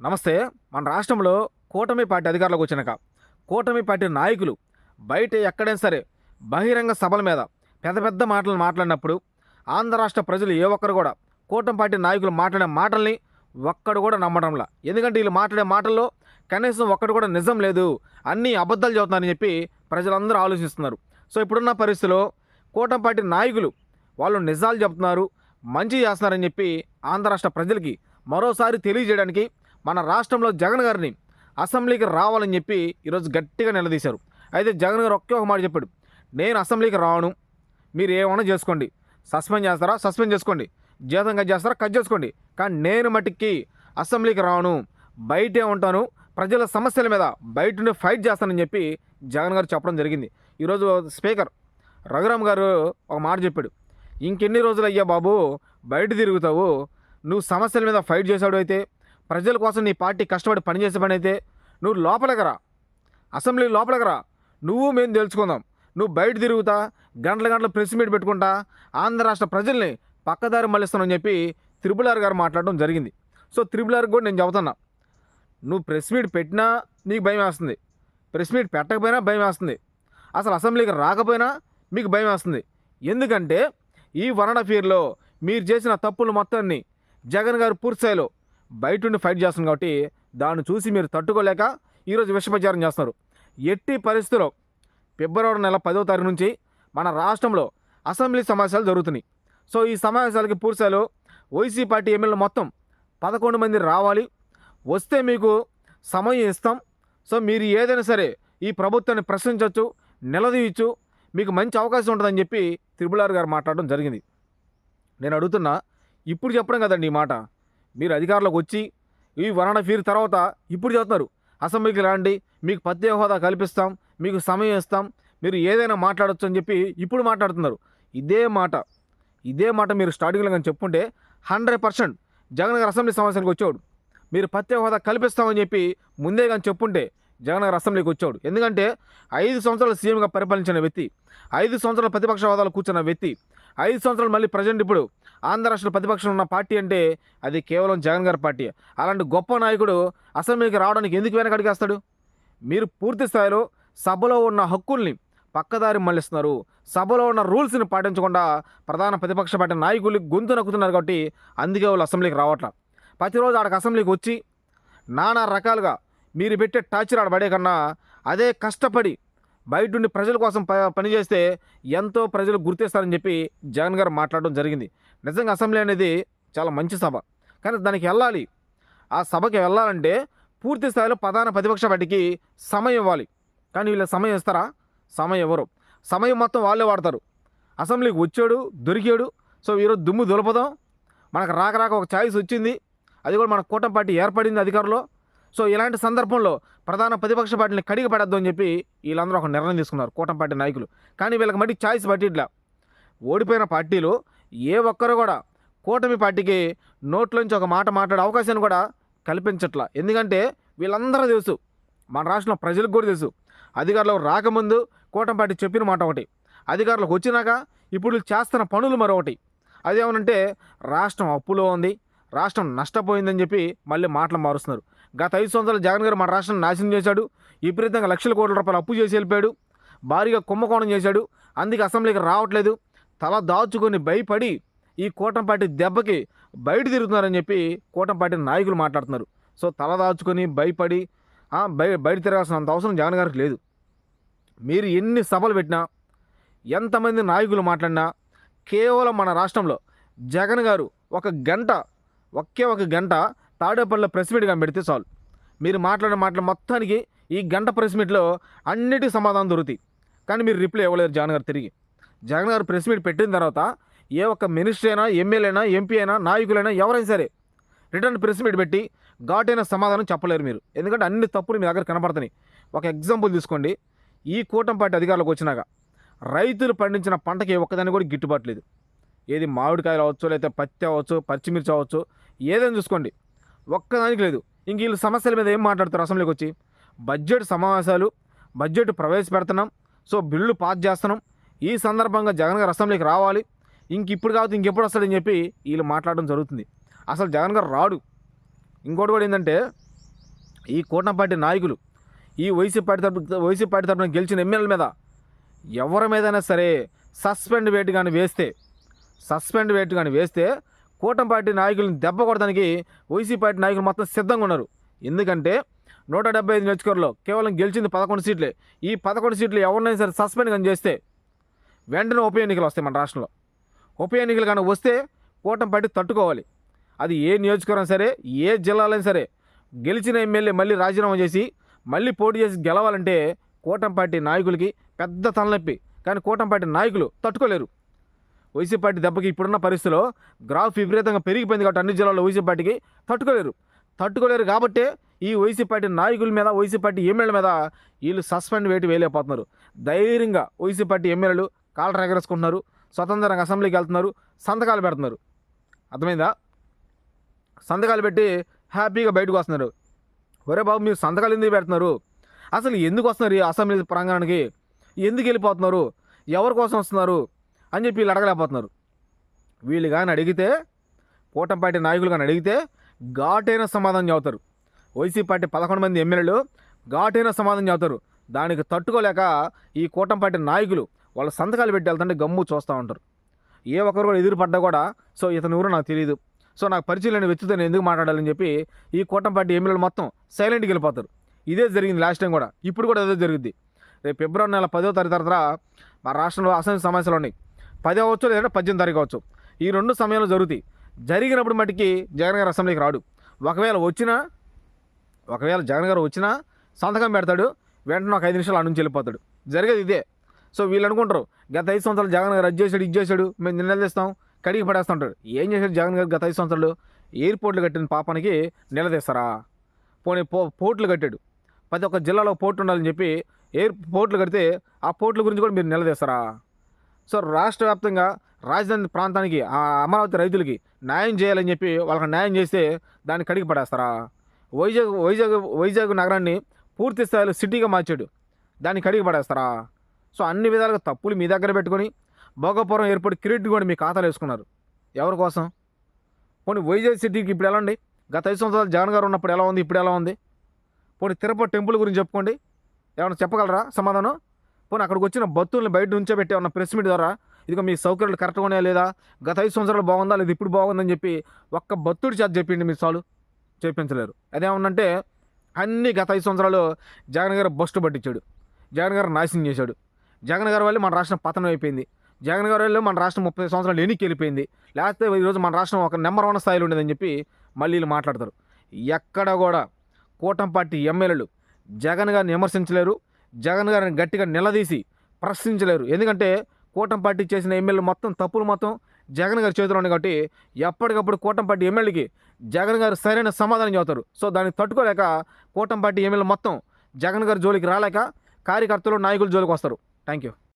నమస్తే మన రాష్ట్రంలో కూటమి పార్టీ అధికారులకు వచ్చినాక కూటమి పార్టీ నాయకులు బయట ఎక్కడైనా సరే బహిరంగ సభల మీద పెద్ద పెద్ద మాటలు మాట్లాడినప్పుడు ఆంధ్ర రాష్ట్ర ప్రజలు ఏ ఒక్కరు కూడా కూటమి పార్టీ నాయకులు మాట్లాడే మాటల్ని ఒక్కడు కూడా నమ్మడంలా. ఎందుకంటే వీళ్ళు మాట్లాడే మాటల్లో కనీసం ఒక్కడు కూడా నిజం లేదు అన్నీ అబద్ధాలు చెబుతున్నారని చెప్పి ప్రజలందరూ ఆలోచిస్తున్నారు. సో ఇప్పుడున్న పరిస్థితిలో కూటమి పార్టీ నాయకులు వాళ్ళు నిజాలు చెప్తున్నారు మంచి చేస్తున్నారని చెప్పి ఆంధ్ర రాష్ట్ర ప్రజలకి మరోసారి తెలియజేయడానికి మన రాష్ట్రంలో జగన్ గారిని అసెంబ్లీకి రావాలని చెప్పి ఈరోజు గట్టిగా నిలదీశారు. అయితే జగన్ గారు ఒకే ఒక మాట చెప్పాడు. నేను అసెంబ్లీకి రాను. మీరు ఏమైనా చేసుకోండి. సస్పెండ్ చేస్తారా? సస్పెండ్ చేసుకోండి. జీతం కట్ చేస్తారా? కట్ చేసుకోండి. కానీ నేను మటుకి అసెంబ్లీకి రాను. బయటే ఉంటాను. ప్రజల సమస్యల మీద బయట నుండి ఫైట్ చేస్తానని చెప్పి జగన్ గారు చెప్పడం జరిగింది. ఈరోజు స్పీకర్ రఘురామ్ గారు ఒక మాట చెప్పాడు. ఇంకెన్ని రోజులు అయ్యా బాబు? బయట తిరుగుతావు. నువ్వు సమస్యల మీద ఫైట్ చేశాడు అయితే ప్రజల కోసం నీ పార్టీ కష్టపడి పనిచేసే పని అయితే నువ్వు లోపలికి రా. అసెంబ్లీ లోపలికి రా. నువ్వు మేము తెలుసుకుందాం. నువ్వు బయట తిరుగుతా గంటల గంటల ప్రెస్ మీట్ పెట్టుకుంటా ఆంధ్ర రాష్ట్ర ప్రజల్ని పక్కదారి మళ్ళిస్తానని చెప్పి త్రిపులార్ గారు మాట్లాడడం జరిగింది. సో త్రిపులార్ కూడా నేను చెబుతున్నా. నువ్వు ప్రెస్ మీట్ పెట్టినా నీకు భయం వేస్తుంది. ప్రెస్ మీట్ పెట్టకపోయినా భయం వేస్తుంది. అసలు అసెంబ్లీకి రాకపోయినా మీకు భయం వేస్తుంది. ఎందుకంటే ఈ వన్ అండ్ హాఫ్ ఇయర్లో మీరు చేసిన తప్పులు మొత్తాన్ని జగన్ గారు పూర్తిస్థాయిలో బయట ఉండి ఫైట్ చేస్తుంది కాబట్టి దాన్ని చూసి మీరు తట్టుకోలేక ఈరోజు విషప్రచారం చేస్తున్నారు. ఎట్టి పరిస్థితుల్లో ఫిబ్రవరి నెల పదో తారీఖు నుంచి మన రాష్ట్రంలో అసెంబ్లీ సమావేశాలు జరుగుతున్నాయి. సో ఈ సమావేశాలకి పూర్తిస్థాయిలో వైసీ పార్టీ ఎమ్మెల్యేలు మొత్తం పదకొండు మంది రావాలి. వస్తే మీకు సమయం ఇస్తాం. సో మీరు ఏదైనా సరే ఈ ప్రభుత్వాన్ని ప్రశ్నించవచ్చు నిలదీయచ్చు. మీకు మంచి అవకాశం ఉంటుందని చెప్పి త్రిపులార్ గారు మాట్లాడడం జరిగింది. నేను అడుగుతున్నా ఇప్పుడు చెప్పడం కదండి ఈ మాట. మీరు అధికారులకు వచ్చి ఈ వరణ ఫీర్ తర్వాత ఇప్పుడు చెప్తున్నారు. అసెంబ్లీకి రండి మీకు ప్రత్యేక హోదా కల్పిస్తాం మీకు సమయం ఇస్తాం మీరు ఏదైనా మాట్లాడచ్చు అని చెప్పి ఇప్పుడు మాట్లాడుతున్నారు. ఇదే మాట ఇదే మాట మీరు స్టార్టింగ్లో కానీ చెప్పుంటే హండ్రెడ్ పర్సెంట్ జగన్ గారు అసెంబ్లీ సమావేశానికి వచ్చేవాడు. మీరు ప్రత్యేక హోదా కల్పిస్తామని చెప్పి ముందే కానీ చెప్పుంటే జగన్ గారు అసెంబ్లీకి వచ్చాడు. ఎందుకంటే ఐదు సంవత్సరాలు సీఎంగా పరిపాలించిన వ్యక్తి ఐదు సంవత్సరాల ప్రతిపక్ష హోదాలో కూర్చున్న వ్యక్తి ఐదు సంవత్సరాలు మళ్ళీ ప్రజెంట్ ఇప్పుడు ఆంధ్ర రాష్ట్ర ప్రతిపక్షం ఉన్న పార్టీ అంటే అది కేవలం జగన్ గారి పార్టీ. అలాంటి గొప్ప నాయకుడు అసెంబ్లీకి రావడానికి ఎందుకు వెనకడిగేస్తాడు మీరు పూర్తి స్థాయిలో సభలో ఉన్న హక్కుల్ని పక్కదారి మళ్ళిస్తున్నారు. సభలో ఉన్న రూల్స్ని పాటించకుండా ప్రధాన ప్రతిపక్ష పార్టీ నాయకులు గొంతు నక్కుతున్నారు కాబట్టి అందుకే వాళ్ళు అసెంబ్లీకి రావట్లా. ప్రతిరోజు ఆడకు అసెంబ్లీకి వచ్చి నానా రకాలుగా మీరు పెట్టే టార్చర్ ఆడ పడే కన్నా అదే కష్టపడి బయట ఉండి ప్రజల కోసం ప పనిచేస్తే ఎంతో ప్రజలు గుర్తిస్తారని చెప్పి జగన్ గారు మాట్లాడడం జరిగింది. నిజంగా అసెంబ్లీ అనేది చాలా మంచి సభ. కానీ దానికి వెళ్ళాలి. ఆ సభకి వెళ్ళాలంటే పూర్తి స్థాయిలో ప్రధాన ప్రతిపక్ష పార్టీకి సమయం ఇవ్వాలి. కానీ వీళ్ళ సమయం ఇస్తారా? సమయం ఇవ్వరు. సమయం మొత్తం వాళ్ళే వాడతారు. అసెంబ్లీకి వచ్చాడు దొరికాడు. సో ఈరోజు దుమ్ము దులపదాం. మనకు రాక రాక ఒక ఛాయిస్ వచ్చింది. అది కూడా మన కూటమి పార్టీ ఏర్పడింది అధికారంలో. సో ఇలాంటి సందర్భంలో ప్రధాన ప్రతిపక్ష పార్టీని కడిగి పడద్దు అని చెప్పి వీళ్ళందరూ ఒక నిర్ణయం తీసుకున్నారు కూటమి పార్టీ నాయకులు. కానీ వీళ్ళకి మట్టి ఛాయిస్ పట్టిట్లా. ఓడిపోయిన పార్టీలు ఏ ఒక్కరు కూడా కూటమి పార్టీకి నోట్లోంచి ఒక మాట మాట్లాడే అవకాశాన్ని కూడా కల్పించట్లా. ఎందుకంటే వీళ్ళందరూ తెలుసు మన రాష్ట్రంలో ప్రజలకు కూడా తెలుసు అధికారులకు రాకముందు కూటమి పార్టీ చెప్పిన మాట ఒకటి అధికారులకు వచ్చినాక ఇప్పుడు చేస్తున్న పనులు మరొకటి. అదేమనంటే రాష్ట్రం అప్పులో ఉంది రాష్ట్రం నష్టపోయిందని చెప్పి మళ్ళీ మాటలు మారుస్తున్నారు. గత ఐదు సంవత్సరాలు జగన్ గారు మన రాష్ట్రాన్ని నాశనం చేశాడు. విపరీతంగా లక్షల కోట్ల రూపాయలు అప్పు చేసి వెళ్ళిపోయాడు. భారీగా కుంభకోణం చేశాడు. అందుకే అసెంబ్లీకి రావట్లేదు. తల దాచుకొని భయపడి ఈ కూటంపాటి దెబ్బకి బయట తిరుగుతున్నారని చెప్పి కూటంపాటి నాయకులు మాట్లాడుతున్నారు. సో తల దాచుకొని భయపడి బయ బయట తిరగాల్సినంత అవసరం జగన్ గారికి లేదు. మీరు ఎన్ని సభలు పెట్టినా ఎంతమంది నాయకులు మాట్లాడినా కేవలం మన రాష్ట్రంలో జగన్ గారు ఒక గంట ఒకే ఒక గంట తాడేపల్లిలో ప్రెస్ మీట్ పెడితే చాలు. మీరు మాట్లాడిన మాటలు మొత్తానికి ఈ గంట ప్రెస్ మీట్లో అన్నిటికీ సమాధానం దొరుకుతాయి. కానీ మీరు రిప్లై ఇవ్వలేరు జగన్ గారు తిరిగి. జగన్ గారు ప్రెస్ మీట్ పెట్టిన తర్వాత ఏ ఒక్క మినిస్టర్ అయినా ఎమ్మెల్యే అయినా ఎంపీ అయినా నాయకులైనా ఎవరైనా సరే రిటర్న్ ప్రెస్ మీట్ పెట్టి ఘాటైన సమాధానం చెప్పలేరు మీరు. ఎందుకంటే అన్ని తప్పులు మీ దగ్గర కనపడుతున్నాయి ఒక ఎగ్జాంపుల్ తీసుకోండి. ఈ కూటమి పార్టీ అధికారులకు వచ్చినాక రైతులు పండించిన పంటకి ఒక్కదాన్ని కూడా గిట్టుబాటు లేదు. ఏది మామిడికాయలు అవ్వచ్చు లేకపోతే పత్తి అవ్వచ్చు పచ్చిమిర్చి అవ్వచ్చు ఏదైనా చూసుకోండి. ఒక్కదానికి లేదు. ఇంక వీళ్ళు సమస్యల మీద ఏం మాట్లాడతారు అసెంబ్లీకి వచ్చి? బడ్జెట్ సమావేశాలు బడ్జెట్ ప్రవేశపెడుతున్నాం. సో బిల్లు పాస్ చేస్తున్నాం. ఈ సందర్భంగా జగన్ గారు అసెంబ్లీకి రావాలి. ఇంక ఇప్పుడు కావచ్చు ఇంకెప్పుడు వస్తాడని చెప్పి వీళ్ళు మాట్లాడడం జరుగుతుంది. అసలు జగన్ గారు రాడు. ఇంకోటి కూడా ఏంటంటే ఈ కూటమి పార్టీ నాయకులు ఈ వైసీపీ పార్టీ తరపు వైసీపీ పార్టీ తరపున గెలిచిన ఎమ్మెల్యేల మీద ఎవరి మీదైనా సరే సస్పెండ్ వేటు కానీ వేస్తే సస్పెండ్ వేటు కానీ వేస్తే కూటమి పార్టీ నాయకులను దెబ్బ కొడడానికి వైసీపీ పార్టీ నాయకులు మొత్తం సిద్ధంగా ఉన్నారు. ఎందుకంటే నూట డెబ్బై ఐదు నియోజకవర్గంలో కేవలం గెలిచింది పదకొండు సీట్లే. ఈ పదకొండు సీట్లు ఎవరినైనా సరే సస్పెండ్ కానీ చేస్తే వెంటనే ఉప ఎన్నికలు వస్తాయి మన రాష్ట్రంలో. ఉప ఎన్నికలు కానీ వస్తే కూటమి పార్టీ తట్టుకోవాలి. అది ఏ నియోజకవర్గం సరే ఏ జిల్లాలైనా సరే గెలిచిన ఎమ్మెల్యే మళ్ళీ రాజీనామా చేసి మళ్ళీ పోటీ చేసి గెలవాలంటే కూటమి పార్టీ నాయకులకి పెద్ద తలనొప్పి. కానీ కూటమి పార్టీ నాయకులు తట్టుకోలేరు. వైసీపీ పార్టీ దెబ్బకి ఇప్పుడున్న పరిస్థితిలో గ్రాఫ్ విపరీతంగా పెరిగిపోయింది కాబట్టి అన్ని జిల్లాల్లో వైసీపీ పార్టీకి తట్టుకోలేరు. తట్టుకోలేరు కాబట్టే ఈ వైసీపీ పార్టీ నాయకుల మీద వైసీపీ పార్టీ ఎమ్మెల్యేల మీద వీళ్ళు సస్పెండ్ వేటి వేయలేకపోతున్నారు. ధైర్యంగా వైసీపీ పార్టీ ఎమ్మెల్యేలు కాలర్ ఎగరేసుకుంటున్నారు స్వతంత్రంగా అసెంబ్లీకి వెళ్తున్నారు సంతకాలు పెడుతున్నారు. అర్థమైందా? సంతకాలు పెట్టి హ్యాపీగా బయటకు వస్తున్నారు. ఒరే బాబు మీరు సంతకాలు ఎందుకు పెడుతున్నారు? అసలు ఎందుకు వస్తున్నారు ఈ అసెంబ్లీ ప్రాంగణానికి? ఎందుకు వెళ్ళిపోతున్నారు? ఎవరి కోసం వస్తున్నారు? అని చెప్పి వీళ్ళు అడగలేకపోతున్నారు. వీళ్ళు కానీ అడిగితే కూటమి పార్టీ నాయకులు కానీ అడిగితే ఘాటైన సమాధానం చెబుతారు. వైసీపీ పార్టీ పదకొండు మంది ఎమ్మెల్యేలు ఘాటైన సమాధానం చెబుతారు. దానికి తట్టుకోలేక ఈ కూటమి పార్టీ నాయకులు వాళ్ళ సంతకాలు పెట్టి వెళ్తుంటే గమ్ము చూస్తూ ఉంటారు. ఏ ఒక్కరు కూడా ఎదురుపడ్డా కూడా సో ఇతను ఎవరో నాకు తెలియదు సో నాకు పరిచయం లేని వ్యక్తితో నేను ఎందుకు మాట్లాడాలని చెప్పి ఈ కూటమి పార్టీ ఎమ్మెల్యేలు మొత్తం సైలెంట్కి వెళ్ళిపోతారు. ఇదే జరిగింది లాస్ట్ టైం కూడా. ఇప్పుడు కూడా అదే జరుగుద్ది. రేపు ఫిబ్రవరి నెల పదో తారీఖు తర్వాత మా రాష్ట్రంలో అసెంబ్లీ సమస్యలు ఉన్నాయి. పది అవ్వచ్చు లేదంటే పద్దెనిమిది తారీఖు అవ్వచ్చు ఈ రెండు సమయంలో జరుగుతాయి. జరిగినప్పుడు మటుకి జగన్ గారు అసెంబ్లీకి రాడు. ఒకవేళ వచ్చినా ఒకవేళ జగన్ గారు వచ్చినా సంతకం పెడతాడు వెంటనే ఒక ఐదు నిమిషాలు అటు నుంచి వెళ్ళిపోతాడు. జరిగేది ఇదే. సో వీళ్ళు అనుకుంటారు గత ఐదు సంవత్సరాలు జగన్ గారు అది చేశాడు ఇది చేశాడు మేము నిలదీస్తాం కడిగి పడేస్తుంటాడు. ఏం చేశాడు జగన్ గారు గత ఐదు సంవత్సరాలు? ఎయిర్పోర్ట్లు కట్టిన పాపానికి నిలదీస్తారా? పోనీ పో పోర్ట్లు కట్టాడు. ప్రతి ఒక్క జిల్లాలో పోర్టు ఉండాలని చెప్పి ఎయిర్ పోర్ట్లు కడితే ఆ పోర్ట్ల గురించి కూడా మీరు నిలదీస్తారా? సో రాష్ట్ర వ్యాప్తంగా రాజధాని ప్రాంతానికి ఆ అమరావతి రైతులకి న్యాయం చేయాలని చెప్పి వాళ్ళకి న్యాయం చేస్తే దాన్ని కడిగి పడేస్తారా? వైజాగ్ వైజాగ్ వైజాగ్ నగరాన్ని పూర్తి స్థాయిలో సిటీగా మార్చాడు. దాన్ని కడిగి పడేస్తారా? సో అన్ని విధాలుగా తప్పులు మీ దగ్గర పెట్టుకొని భోగపురం ఎయిర్పోర్ట్ క్రెడిట్ కూడా మీ ఖాతాలో వేసుకున్నారు. ఎవరి కోసం? పోనీ వైజాగ్ సిటీకి ఇప్పుడు ఎలా ఉంది? గత ఐదు సంవత్సరాలు జగన్ గారు ఉన్నప్పుడు ఎలా ఉంది? ఇప్పుడు ఎలా ఉంది? పోనీ తిరుపతి టెంపుల్ గురించి చెప్పుకోండి. ఏమైనా చెప్పగలరా? సమాధానం? పోనీ అక్కడికి వచ్చిన భక్తుల్ని బయట నుంచే పెట్టి ఉన్న ప్రెస్ మీట్ ద్వారా ఇదిగో మీ సౌకర్యాలు కరెక్ట్గా ఉన్నాయా లేదా? గత ఐదు సంవత్సరాలు బాగుందా లేదా? ఇప్పుడు బాగుందని చెప్పి ఒక్క భక్తుడి చేత చెప్పిండి మీరు చాలు. చెప్పించలేరు అదేమన్నంటే అన్ని గత ఐదు సంవత్సరాలు జగన్ గారు బస్టు పట్టించాడు. జగన్ గారు నాశనం చేశాడు. జగన్ గారి వల్ల మన రాష్ట్రం పతనం అయిపోయింది. జగన్ గారి వల్ల మన రాష్ట్రం ముప్పై సంవత్సరాలు ఎన్నికి వెళ్ళిపోయింది లేకపోతే ఈరోజు మన రాష్ట్రం ఒక నెంబర్ వన్ స్థాయిలో ఉండేదని చెప్పి మళ్ళీ వీళ్ళు మాట్లాడతారు. ఎక్కడ కూడా కూటమి పార్టీ ఎమ్మెల్యేలు జగన్ గారిని విమర్శించలేరు. జగన్ గారిని గట్టిగా నిలదీసి ప్రశ్నించలేరు. ఎందుకంటే కూటమి పార్టీ చేసిన ఎమ్మెల్యే మొత్తం తప్పులు మొత్తం జగన్ గారి చేతిలో ఉన్నాయి కాబట్టి ఎప్పటికప్పుడు కూటమి పార్టీ ఎమ్మెల్యేకి జగన్ గారు సరైన సమాధానం చెబుతారు. సో దాన్ని తట్టుకోలేక కూటమి పార్టీ ఎమ్మెల్యే మొత్తం జగన్ గారి జోలికి రాలేక కార్యకర్తలు నాయకులు జోలికి వస్తారు. Thank you